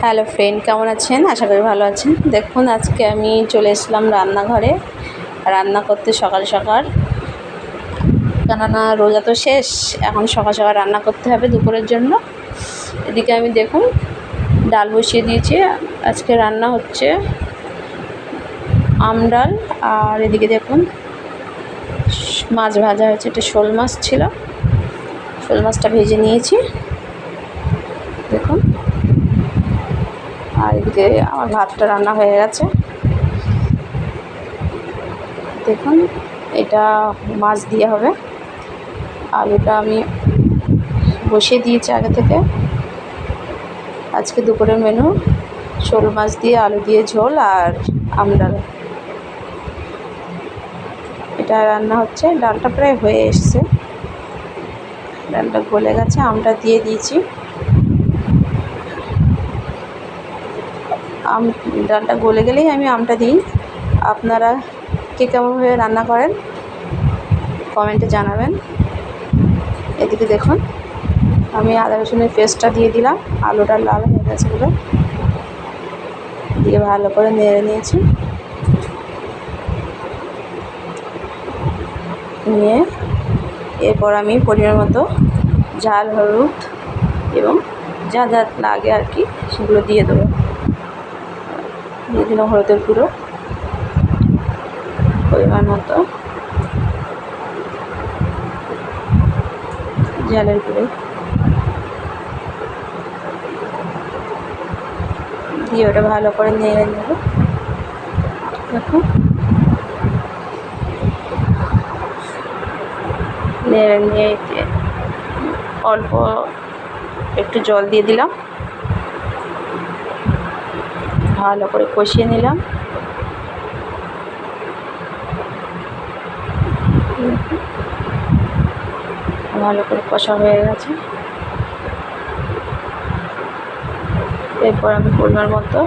Hello friend, কেমন আছেন? আশা করি ভালো আছেন। দেখুন, আজকে আমি চলে এসলাম রান্নাঘরে। রান্না করতে সকাল সকাল। কেননা রোজা তো শেষ, এখন সকাল সকাল রান্না করতে হবে দুপুরের জন্য। এদিকে আমি দেখুন, ডাল বসিয়ে দিয়েছি। আজকে রান্না হচ্ছে আম ডাল। আর এদিকে দেখুন, মাছ ভাজা হয়েছে। এটা শোল মাছ ছিল। শোল মাছটা ভেজে নিয়েছি। দেখুন। আর এদিকে আমার ভাতটা রান্না হয়ে গেছে। দেখুন, এটা মাছ দিয়ে হবে। আলুটা আমি বসিয়ে দিয়েছি আগে থেকে। আজকে দুপুরের মেনু, শোল মাছ দিয়ে আলু দিয়ে ঝোল আর আমডাল এটা রান্না হচ্ছে, ডালটা প্রায় হয়ে এসছে। ডালটা গলে গেছে, আমটা দিয়ে দিয়েছি। আম, ডালটা গলে গেলেই আমি আমটা দিই। আপনারা কে কেমনভাবে রান্না করেন, কমেন্টে জানাবেন। এদিকে দেখুন, আমি আদা রসুনের পেস্টটা দিয়ে দিলাম। আলুটা লাল হয়ে গেছে পুরো। দিয়ে ভালো করে নেড়ে নিয়েছি। নিয়ে এরপর আমি পরিমাণ মতো ঝাল, হলুদ এবং যা যা লাগে আর কি সেগুলো দিয়ে দেবো। দিয়ে হলুদের গুঁড়ো পরিমাণ মতো জলের গুঁড়ো দিয়ে ওটা ভালো করে নেড়ে নেব। দেখুন। নেড়ে নিয়ে অল্প একটু জল দিয়ে দিলাম। ভালো করে কষিয়ে নিলাম। ভালো করে কষা হয়ে গেছে। এরপর আমি পরিমাণ মতো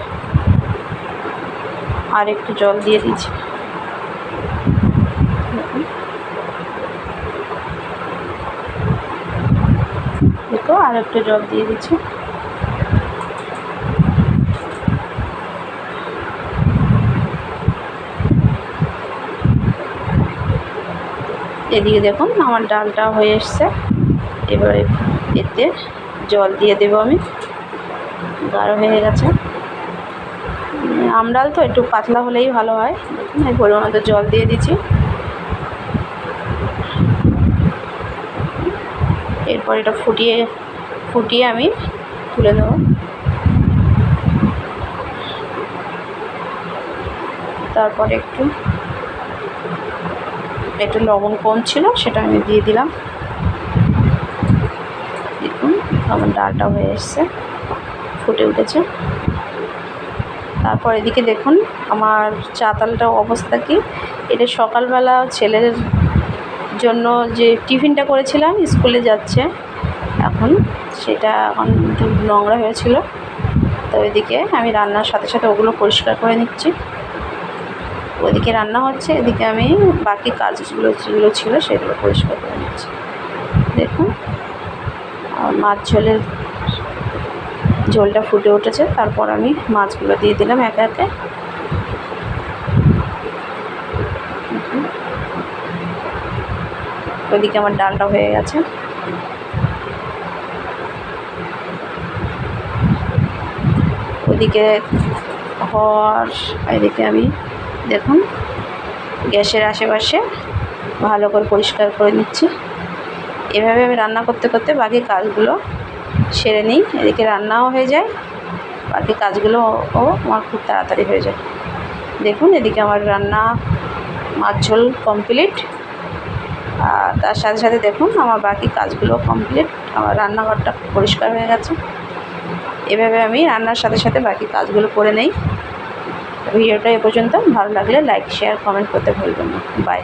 আর একটু জল দিয়ে দিচ্ছি। দেখো আর একটু জল দিয়ে দিচ্ছি। এদিকে দেখুন, আমার ডালটা হয়ে এসছে। এবারে এতে জল দিয়ে দেবো আমি। গাঢ় হয়ে গেছে। আমডাল তো একটু পাতলা হলেই ভালো হয়। দেখুন, এই পরিমাণ জল দিয়ে দিচ্ছি। এরপর এটা ফুটিয়ে ফুটিয়ে আমি তুলে দেবো তারপর একটু একটু লবণ কম ছিল, সেটা আমি দিয়ে দিলাম। দেখুন আমার ডালটা হয়ে এসছে, ফুটে উঠেছে। তারপর এদিকে দেখুন, আমার চাতালটা অবস্থা কি? এটা সকালবেলা ছেলের জন্য যে টিফিনটা করেছিলাম, স্কুলে যাচ্ছে। এখন সেটা এখন একটু নোংরা হয়েছিল। তো এদিকে আমি রান্নার সাথে সাথে ওগুলো পরিষ্কার করে নিচ্ছি। ওইদিকে রান্না হচ্ছে, এদিকে আমি বাকি কাজগুলো যেগুলো ছিল সেগুলো পরিষ্কার করে নিচ্ছি। দেখুন মাছ ঝোলের ঝোলটা ফুটে উঠেছে, তারপর আমি মাছগুলো দিয়ে দিলাম একে একে। ওইদিকে আমার ডালটা হয়ে গেছে। ওইদিকে হওয়ার, এদিকে আমি দেখুন, গ্যাসের আশেপাশে ভালো করে পরিষ্কার করে নিচ্ছি। এভাবে আমি রান্না করতে করতে বাকি কাজগুলো সেরে নিই। এদিকে রান্নাও হয়ে যায়, বাকি কাজগুলো ও আমার খুব তাড়াতাড়ি হয়ে যায়। দেখুন, এদিকে আমার রান্না, মাছ ঝোল কমপ্লিট আর তার সাথে সাথে দেখুন, আমার বাকি কাজগুলো কমপ্লিট আমার রান্নাঘরটা পরিষ্কার হয়ে গেছে। এভাবে আমি রান্নার সাথে সাথে বাকি কাজগুলো করে নেই। ভিডিওটা এ পর্যন্ত। ভালো লাগলে লাইক শেয়ার কমেন্ট করতে ভুলবেন না। বাই